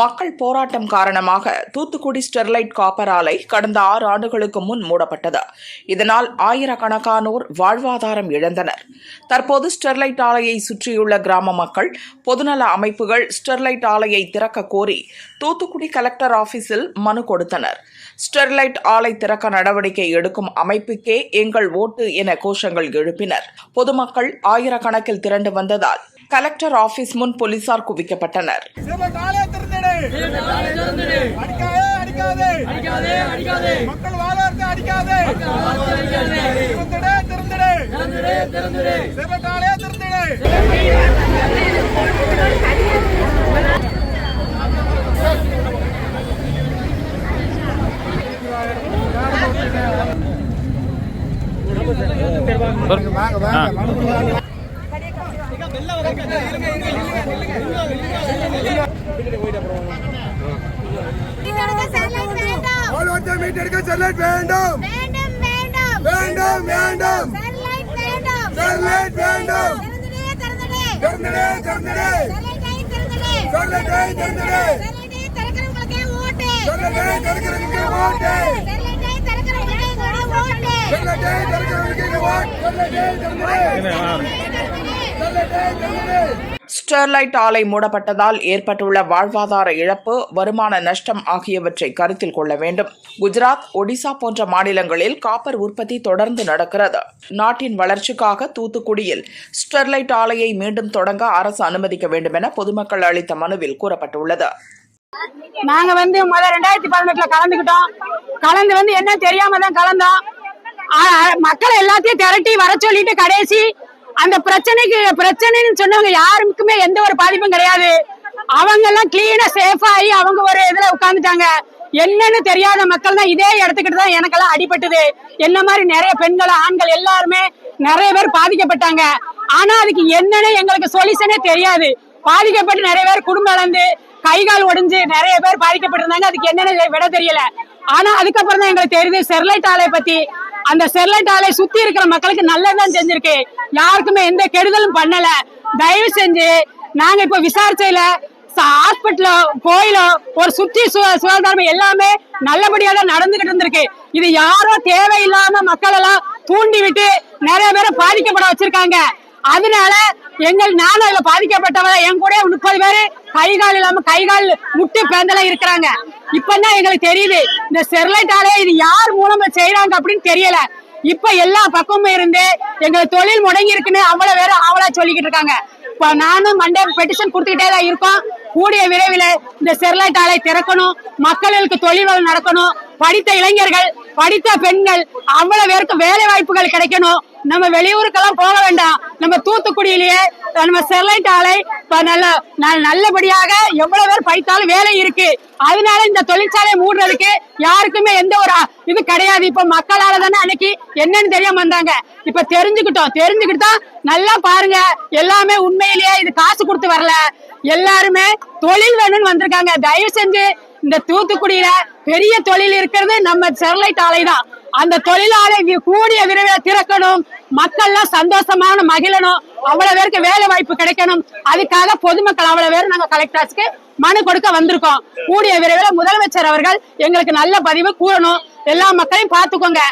மக்கள் போராட்டம் காரணமாக தூத்துக்குடி ஸ்டெர்லைட் காப்பர் ஆலை கடந்த ஆறு ஆண்டுகளுக்கு முன் மூடப்பட்டது. இதனால் ஆயிரக்கணக்கானோர் வாழ்வாதாரம் இழந்தனர். தற்போது ஸ்டெர்லைட் ஆலையை சுற்றியுள்ள கிராம மக்கள் பொதுநல அமைப்புகள் ஸ்டெர்லைட் ஆலையை திறக்க கோரி தூத்துக்குடி கலெக்டர் ஆபீஸில் மனு கொடுத்தனர். ஸ்டெர்லைட் ஆலை திறக்க நடவடிக்கை எடுக்கும் அமைப்புக்கே எங்கள் ஓட்டு என கோஷங்கள் எழுப்பினர். பொதுமக்கள் ஆயிரக்கணக்கில் திரண்டு வந்ததால் கலெக்டர் ஆபீஸ் முன் போலீசார் குவிக்கப்பட்டனர். சிவகாலே திறந்திடு. ஸ்டெர்லைட் வேண்டும் வேண்டும் வேண்டும் வேண்டும் வேண்டும் திறக்கிறவங்களுக்கே ஓட்டு திறக்கிறவங்களுக்கே ஓட்டு திறந்திடு ஸ்டெர்லைட் ஆலை மூடப்பட்டதால் ஏற்பட்டுள்ள வாழ்வாதார இழப்பு வருமான நஷ்டம் ஆகியவற்றை கருத்தில் கொள்ள வேண்டும். குஜராத் ஒடிசா போன்ற மாநிலங்களில் காப்பர் உற்பத்தி தொடர்ந்து நடக்கிறது. நாட்டின் வளர்ச்சிக்காக தூத்துக்குடியில் ஸ்டெர்லைட் ஆலையை மீண்டும் தொடங்க அரசு அனுமதிக்க வேண்டும் என பொதுமக்கள் அளித்த மனுவில் கூறப்பட்டுள்ளது. நாங்க வந்து முதல் ரெண்டாயிரத்தி பதினெட்டுல கலந்துகிட்டோம் கலந்து வந்து என்ன தெரியாம தான் கலந்தோம். மக்களை எல்லாத்தையும் திரட்டி வர சொல்லிட்டு கடைசி அந்த பிரச்சனைக்கு பிரச்சனைன்னு சொன்னவங்க யாருக்குமே எந்த ஒரு பாதிப்பும் கிடையாது. அவங்க எல்லாம் கிளீனா சேஃப் ஆகி அவங்க ஒரு இதுல உட்காந்துட்டாங்க என்னன்னு தெரியாத மக்கள் தான் இதே இடத்துக்கிட்டு தான் எனக்கெல்லாம் அடிபட்டது. என்ன மாதிரி நிறைய பெண்கள் ஆண்கள் எல்லாருமே நிறைய பேர் பாதிக்கப்பட்டாங்க. ஆனா அதுக்கு என்னன்னு எங்களுக்கு சொல்யூஷனே தெரியாது. பாதிக்கப்பட்டு நிறைய பேர் குடும்பம் இழந்து கை கால் உடைஞ்சு நிறைய பேர் பாதிக்கப்பட்டிருந்தாங்க. அதுக்கு என்னன்னு விட தெரியல. ஆனா அதுக்கப்புறம் தான் எங்களுக்கு தெரியுது. ஸ்டெர்லைட் ஆலை பத்தி அந்த ஸ்டெர்லைட் ஆலை சுத்தி இருக்கிற மக்களுக்கு நல்லதுதான் செஞ்சிருக்கு யாருக்குமே எந்த கெடுதலும் பண்ணல. தயவு செஞ்சு நாங்க இப்ப விசாரிச்சையில ஹாஸ்பிட்டலோ கோயிலோ ஒரு சுத்தி சு- சுகாதாரம் எல்லாமே நல்லபடியாக தான் நடந்துகிட்டு இருந்திருக்கு. இது யாரோ தேவையில்லாம மக்கள் எல்லாம் தூண்டி விட்டு நிறைய பேரை பாதிக்கப்பட வச்சிருக்காங்க. அதனால எங்கள் நானும் அதுல பாதிக்கப்பட்டவங்க என் கூட முப்பது பேரு கை கால் இல்லாம கை கால் முட்டு பேந்தெல்லாம் இருக்கிறாங்க. இப்பதான் எங்களுக்கு தெரியுது? இந்த ஸ்டெர்லைட் ஆலையை இது யார் மூலம் செய்யறாங்க அப்படின்னு தெரியல. இப்ப எல்லா பக்கமும் இருந்து எங்க தொழில் முடங்கி இருக்குன்னு அவ்வளவு பேரும் ஆவலா சொல்லிக்கிட்டு இருக்காங்க. நானும் மண்டே பெட்டிஷன் கொடுத்துக்கிட்டே தான் இருக்கோம். கூடிய விரைவில் இந்த ஸ்டெர்லைட் ஆலை திறக்கணும். மக்களுக்கு தொழில்கள் நடக்கணும். படித்த இளைஞர்கள் படித்த பெண்கள் அவ்வளவு பேருக்கு வேலை வாய்ப்புகள் கிடைக்கணும். நம்ம வெளியூருக்கெல்லாம் போக வேண்டாம். நம்ம தூத்துக்குடியிலேயே நம்ம ஸ்டெர்லைட் ஆலை நல்ல ந- நல்லபடியாக எவ்வளவு பேர் படித்தாலும் வேலை இருக்கு. அதனால இந்த தொழிற்சாலை மூடுறதுக்கு யாருக்குமே எந்த ஒரு இது கிடையாது. இப்ப மக்களால தானே அன்னைக்கு என்னன்னு தெரியாம வந்தாங்க. இப்ப தெரிஞ்சுக்கிட்டோம். தெரிஞ்சுக்கிட்டு தான் நல்லா பாருங்க. எல்லாமே உண்மையிலேயே இது காசு கொடுத்து வரல. எல்லாருமே தொழில் வேணும்னு வந்திருக்காங்க. தயவு செஞ்சு இந்த தூத்துக்குடியில பெரிய தொழில் இருக்கிறது நம்ம ஸ்டெர்லைட் ஆலை தான். அந்த தொழிலாளை கூடிய விரைவில் திறக்கணும். மக்கள்லாம் சந்தோஷமான மகிழணும். அவ்வளவு பேருக்கு வேலை வாய்ப்பு கிடைக்கணும். அதுக்காக பொதுமக்கள் அவ்வளவு பேர் நாங்க கலெக்டர்ஸ்க்கு மனு கொடுக்க வந்திருக்கோம். கூடிய விரைவில் முதலமைச்சர் அவர்கள் எங்களுக்கு நல்ல பதிவு கூறணும். எல்லா மக்களையும் பார்த்துக்கோங்க.